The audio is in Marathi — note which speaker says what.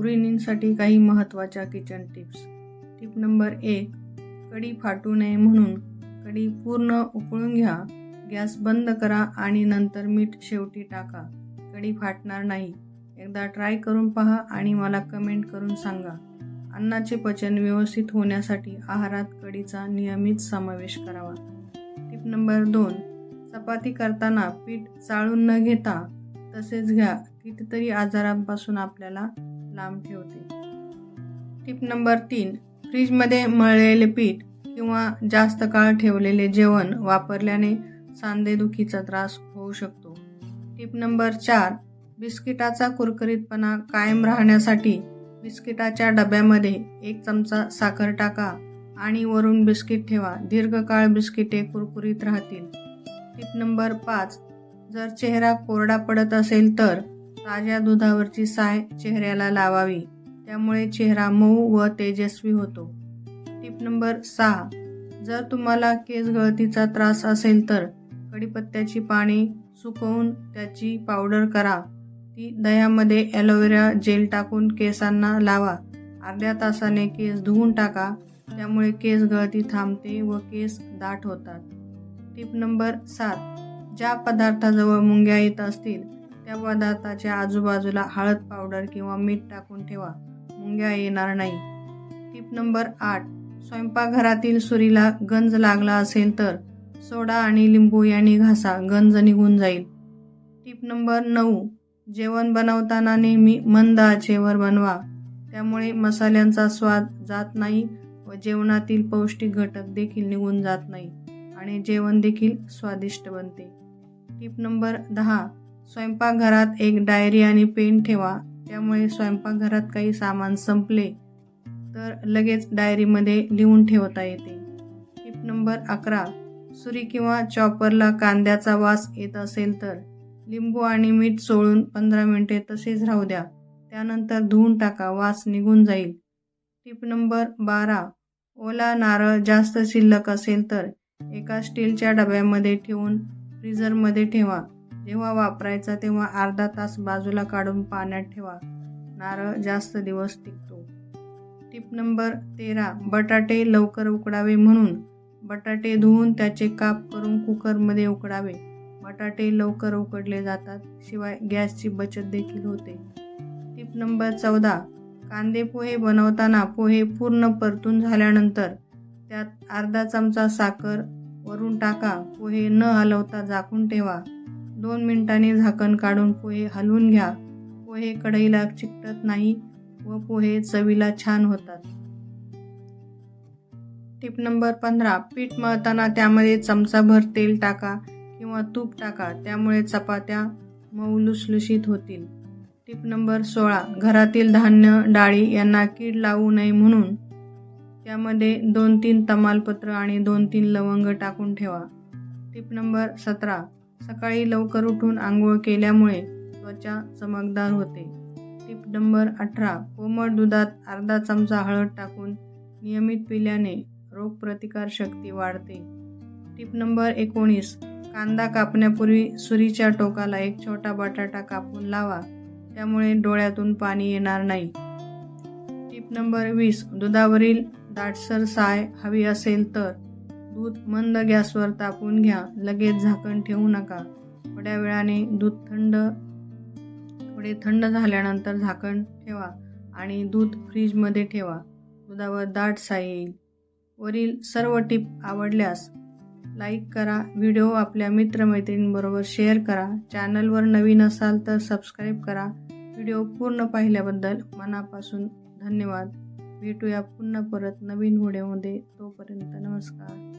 Speaker 1: गृहिणींसाठी काही महत्त्वाच्या किचन टिप्स टिप नंबर एक कढी फाटू नये म्हणून कढी पूर्ण उकळून घ्या गॅस बंद करा आणि नंतर मीठ शेवटी टाका. कढी फाटणार नाही. एकदा ट्राय करून पहा आणि मला कमेंट करून सांगा. अन्नाचे पचन व्यवस्थित होण्यासाठी आहारात कढीचा नियमित समावेश करावा. टिप नंबर दोन चपाती करताना पीठ चाळून न घेता तसेच घ्या. कितीतरी आजारांपासून आपल्याला लांब ठेवते. टिप नंबर तीन फ्रीजमध्ये मळलेले पीठ किंवा जास्त काळ ठेवलेले जेवण वापरल्याने सांधेदुखीचा त्रास होऊ शकतो. टिप नंबर चार बिस्किटाचा कुरकुरीतपणा कायम राहण्यासाठी बिस्किटाच्या डब्यामध्ये एक चमचा साखर टाका आणि वरून बिस्किट ठेवा. दीर्घकाळ बिस्किटे कुरकुरीत राहतील. टिप नंबर पाच जर चेहरा कोरडा पडत असेल तर ताज्या दुधावरची साय चेहऱ्याला लावावी. त्यामुळे चेहरा मऊ व तेजस्वी होतो. टिप नंबर सहा. जर तुम्हाला केस गळतीचा त्रास असेल तर कडीपत्त्याची पाने सुकवून त्याची पावडर करा. ती दह्यामध्ये ॲलोवेरा जेल टाकून केसांना लावा. अर्ध्या तासाने केस धुवून टाका. त्यामुळे केस गळती थांबते व केस दाट होतात. टिप नंबर सात. ज्या पदार्थाजवळ मुंग्या येत असतील त्या पदार्थाच्या आजूबाजूला हळद पावडर किंवा मीठ टाकून ठेवा. मुंग्या येणार नाही. टिप नंबर आठ. स्वयंपाकघरातील सुरीला गंज लागला असेल तर सोडा आणि लिंबू यांनी घासा. गंज निघून जाईल. टिप नंबर नऊ. जेवण बनवताना नेहमी मंद आचेवर बनवा. त्यामुळे मसाल्यांचा स्वाद जात नाही व जेवणातील पौष्टिक घटक देखील निघून जात नाही आणि जेवण देखील स्वादिष्ट बनते. टिप नंबर दहा. स्वयंपाकघरात एक डायरी आणि पेन ठेवा. त्यामुळे स्वयंपाकघरात काही सामान संपले तर लगेच डायरीमध्ये लिहून ठेवता येते. टिप नंबर अकरा. सुरी किंवा चॉपरला कांद्याचा वास येत असेल तर लिंबू आणि मीठ चोळून पंधरा मिनिटे तसेच राहू द्या. त्यानंतर धुवून टाका वास निघून जाईल. टिप नंबर बारा. ओला नारळ जास्त शिल्लक असेल तर एका स्टीलच्या डब्यामध्ये ठेवून फ्रीझरमध्ये ठेवा. जेव्हा वापरायचा तेव्हा अर्धा तास बाजूला काढून पाण्यात ठेवा. नारळ जास्त दिवस टिकतो. टिप नंबर तेरा बटाटे लवकर उकडावे म्हणून. बटाटे धुवून त्याचे काप करून कुकरमध्ये उकडावे. बटाटे लवकर उकडले जातात शिवाय गॅसची बचत देखील होते. टिप नंबर चौदा कांदे पोहे बनवताना पोहे पूर्ण परतून झाल्यानंतर त्यात अर्धा चमचा साखर वरून टाका. पोहे न हलवता झाकून ठेवा. दोन मिनिटांनी झाकण काढून पोहे हलवून घ्या. पोहे कढईला चिकटत नाही व पोहे चवीला छान होतात. टिप नंबर पंधरा पीठ मळताना त्यामध्ये चमचाभर तेल टाका किंवा तूप टाका त्यामुळे चपात्या मऊ लुसलुशीत होतील. टिप नंबर सोळा घरातील धान्य डाळी यांना कीड लावू नये म्हणून त्यामध्ये दोन तीन तमालपत्र आणि दोन तीन लवंग टाकून ठेवा. टिप नंबर सतरा सकाळी लवकर उठून आंघोळ केल्यामुळे त्वचा चमकदार होते. टिप नंबर अठरा. कोमट दुधात अर्धा चमचा हळद टाकून नियमित पिल्याने रोगप्रतिकार शक्ती वाढते. टिप नंबर एकोणीस. कांदा कापण्यापूर्वी सुरीच्या टोकाला एक छोटा बटाटा कापून लावा त्यामुळे डोळ्यातून पाणी येणार नाही. टिप नंबर वीस. दुधावरील दाटसर साय हवी असेल तर दूध मंद गॅसवर तापून घ्या. लगेच झाकण ठेवू नका. थोड्या वेळाने दूध थंड थोडे थंड झाल्यानंतर झाकण ठेवा आणि दूध फ्रीजमध्ये ठेवा. दुधावर दाट साय येईल. वरील सर्व टिप आवडल्यास लाईक करा व्हिडिओ आपल्या मित्रमैत्रिणींबरोबर शेअर करा. चॅनलवर नवीन असाल तर सबस्क्राईब करा. व्हिडिओ पूर्ण पाहिल्याबद्दल मनापासून धन्यवाद. भेटूया पुन्हा परत नवीन व्हिडिओमध्ये. तोपर्यंत नमस्कार.